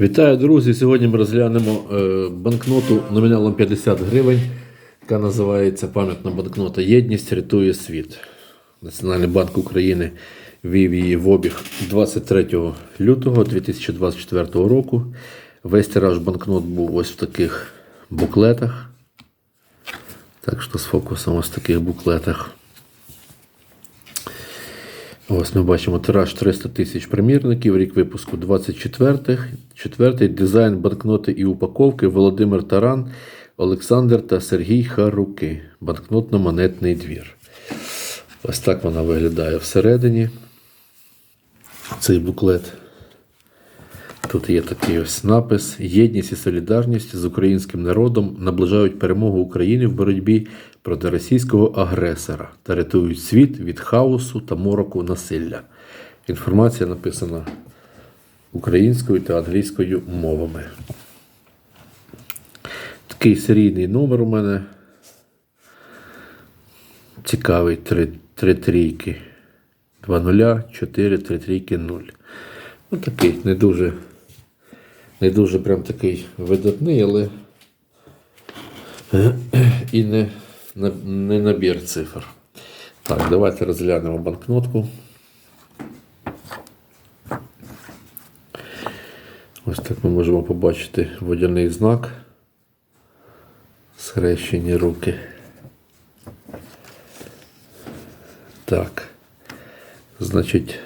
Вітаю, друзі! Сьогодні ми розглянемо е, банкноту номіналом 50 гривень, яка називається пам'ятна банкнота Єдність рятує світ. Національний банк України ввів її в обіг 23 лютого 2024 року. Весь тираж банкнот був ось в таких буклетах. Так що з фокусом ось в таких буклетах. Ось ми бачимо тираж 300 тисяч примірників, рік випуску 24. Четвертий дизайн банкноти і упаковки Володимир Таран, Олександр та Сергій Харуки. Банкнотно-монетний двір. Ось так вона виглядає всередині. Цей буклет. Тут є такий ось напис: Єдність і солідарність з українським народом наближають перемогу України в боротьбі проти російського агресора та рятують світ від хаосу та мороку насилля. Інформація написана українською та англійською мовами. Такий серійний номер у мене. Цікавий три, три трійки. 2 нуля, 4, 3 трійки, 0. Ну такий не дуже, не дуже прям такий видатний, але і не, не набір цифр. Так, давайте розглянемо банкнотку. Ось так ми можемо побачити водяний знак. Схрещені руки. Так. Значить.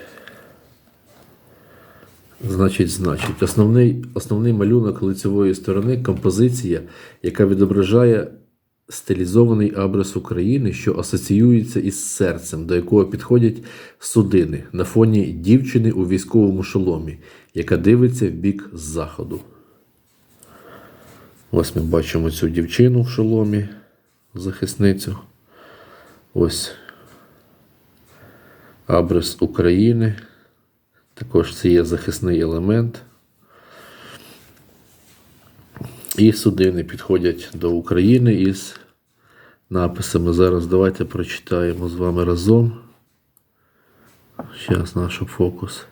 Значить, значить, основний, основний малюнок лицевої сторони композиція, яка відображає стилізований абрис України, що асоціюється із серцем, до якого підходять судини на фоні дівчини у військовому шоломі, яка дивиться в бік з заходу. Ось ми бачимо цю дівчину в шоломі, захисницю. Ось абрис України. Також це є захисний елемент. І судини підходять до України із написами. Зараз давайте прочитаємо з вами разом. Зараз наш фокус.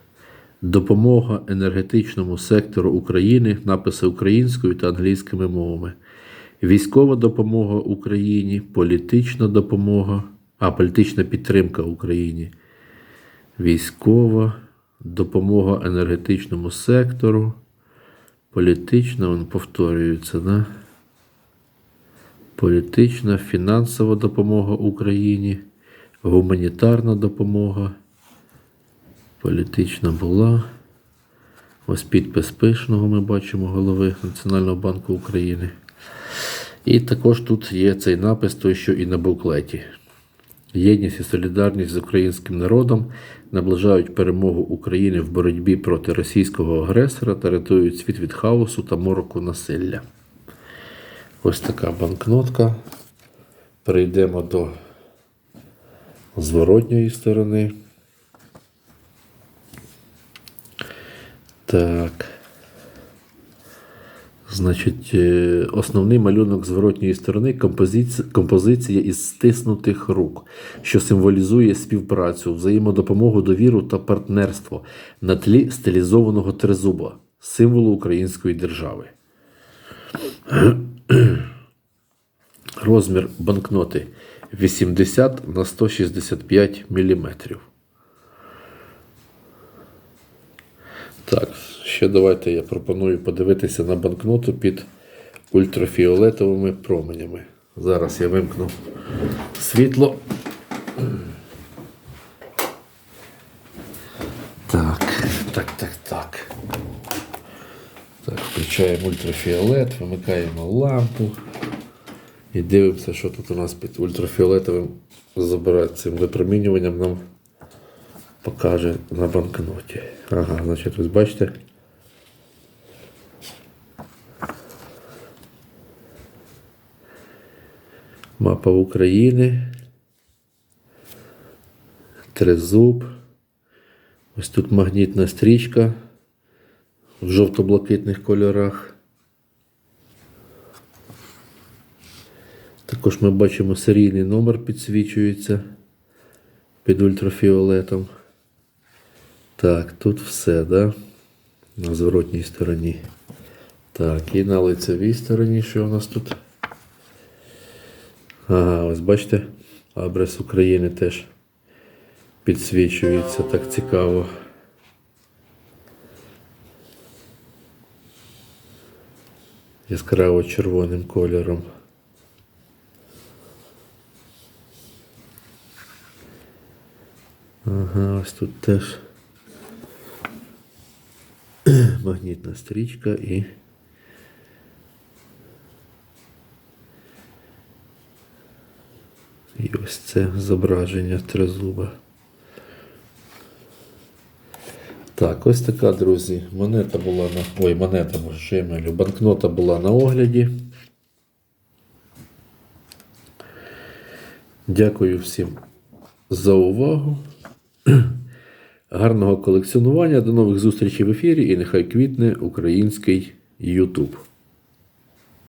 Допомога енергетичному сектору України, написи українською та англійськими мовами. Військова допомога Україні, політична допомога, а політична підтримка Україні. Військова допомога енергетичному сектору. Політична, він повторюється, да? Політична, фінансова допомога Україні, гуманітарна допомога. Політична була. Ось підпис пишного ми бачимо голови Національного банку України. І також тут є цей напис, той, що і на буклеті. Єдність і солідарність з українським народом наближають перемогу України в боротьбі проти російського агресора та рятують світ від хаосу та мороку насилля. Ось така банкнотка. Перейдемо до зворотньої сторони. Так. Значить, е, основний малюнок зворотньої сторони композиція, із стиснутих рук, що символізує співпрацю, взаємодопомогу, довіру та партнерство на тлі стилізованого тризуба, символу української держави. Розмір банкноти 80 на 165 мм. Так, ще давайте я пропоную подивитися на банкноту під ультрафіолетовими променями. Зараз я вимкну світло. Так, так, так, так. Так, включаємо ультрафіолет, вимикаємо лампу і дивимося, що тут у нас під ультрафіолетовим забирає цим випромінюванням нам покаже на банкноті. Ага, значить, ось бачите. Мапа України. Тризуб. Ось тут магнітна стрічка в жовто-блакитних кольорах. Також ми бачимо серійний номер підсвічується під ультрафіолетом. Так, тут все, да? На зворотній стороні. Так, і на лицевій стороні, що у нас тут? Ага, ось бачите, абрес України теж підсвічується так цікаво. Яскраво червоним кольором. Ага, ось тут теж магнітна стрічка і. І ось це зображення тризуба. Так, ось така, друзі. Монета була на. Ой, монета, може, що я малю. Банкнота була на огляді. Дякую всім за увагу. Гарного колекціонування. До нових зустрічей в ефірі і нехай квітне український YouTube.